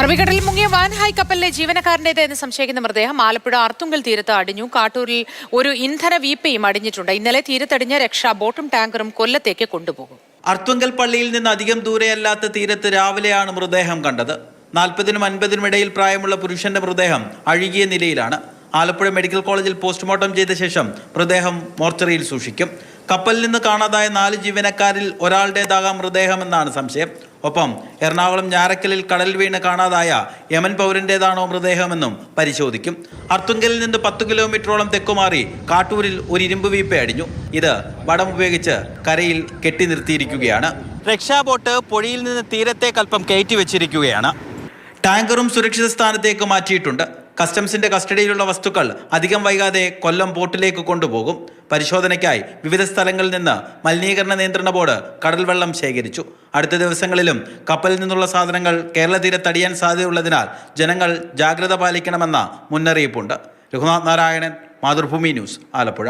അറബിക്കടലിൽ മുങ്ങിയ വാൻഹായ് കപ്പലിലെ ജീവനക്കാരന്റേത് എന്ന് സംശയിക്കുന്ന മൃതദേഹം ആലപ്പുഴ ആർത്തുങ്കൽ തീരത്ത് അടിഞ്ഞു. കാട്ടൂരിൽ ഒരു ഇന്ധന വീപ്പയും അടിഞ്ഞിട്ടുണ്ട്. ഇന്നലെ തീരത്തടിഞ്ഞ രക്ഷാ ബോട്ടും ടാങ്കറും കൊല്ലത്തേക്ക് കൊണ്ടുപോകും. അർത്തുങ്കൽ പള്ളിയിൽ നിന്ന് അധികം ദൂരെയല്ലാത്ത തീരത്ത് രാവിലെയാണ് മൃതദേഹം കണ്ടത്. നാൽപ്പതിനും അൻപതിനും ഇടയിൽ പ്രായമുള്ള പുരുഷന്റെ മൃതദേഹം അഴുകിയ നിലയിലാണ്. ആലപ്പുഴ മെഡിക്കൽ കോളേജിൽ പോസ്റ്റ്മോർട്ടം ചെയ്ത ശേഷം മൃതദേഹം മോർച്ചറിയിൽ സൂക്ഷിക്കും. കപ്പലിൽ നിന്ന് കാണാതായ നാല് ജീവനക്കാരിൽ ഒരാളുടേതാകാം മൃതദേഹമെന്നാണ് സംശയം. ഒപ്പം എറണാകുളം ഞാരക്കലിൽ കടൽ വീണ് കാണാതായ യമൻ പൗരന്റേതാണോ മൃതദേഹമെന്നും പരിശോധിക്കും. അർത്തുങ്കലിൽ നിന്ന് പത്ത് കിലോമീറ്ററോളം തെക്കുമാറി കാട്ടൂരിൽ ഒരു ഇരുമ്പ് വീപ്പ അടിഞ്ഞു. ഇത് വടം ഉപയോഗിച്ച് കരയിൽ കെട്ടി നിർത്തിയിരിക്കുകയാണ്. രക്ഷാബോട്ട് പുഴയിൽ നിന്ന് തീരത്തേക്കൽപ്പം കയറ്റി വെച്ചിരിക്കുകയാണ്. ടാങ്കറും സുരക്ഷിത സ്ഥാനത്തേക്ക് മാറ്റിയിട്ടുണ്ട്. കസ്റ്റംസിന്റെ കസ്റ്റഡിയിലുള്ള വസ്തുക്കൾ അധികം വൈകാതെ കൊല്ലം പോർട്ടിലേക്ക് കൊണ്ടുപോകും. പരിശോധനയ്ക്കായി വിവിധ സ്ഥലങ്ങളിൽ നിന്ന് മലിനീകരണ നിയന്ത്രണ ബോർഡ് കടൽവെള്ളം ശേഖരിച്ചു. അടുത്ത ദിവസങ്ങളിലും കപ്പലിൽ നിന്നുള്ള സാധനങ്ങൾ കേരള തീരത്തടിയാൻ സാധ്യതയുള്ളതിനാൽ ജനങ്ങൾ ജാഗ്രത പാലിക്കണമെന്ന മുന്നറിയിപ്പുണ്ട്. രഘുനാഥ് നാരായണൻ മാതൃഭൂമി ന്യൂസ് ആലപ്പുഴ.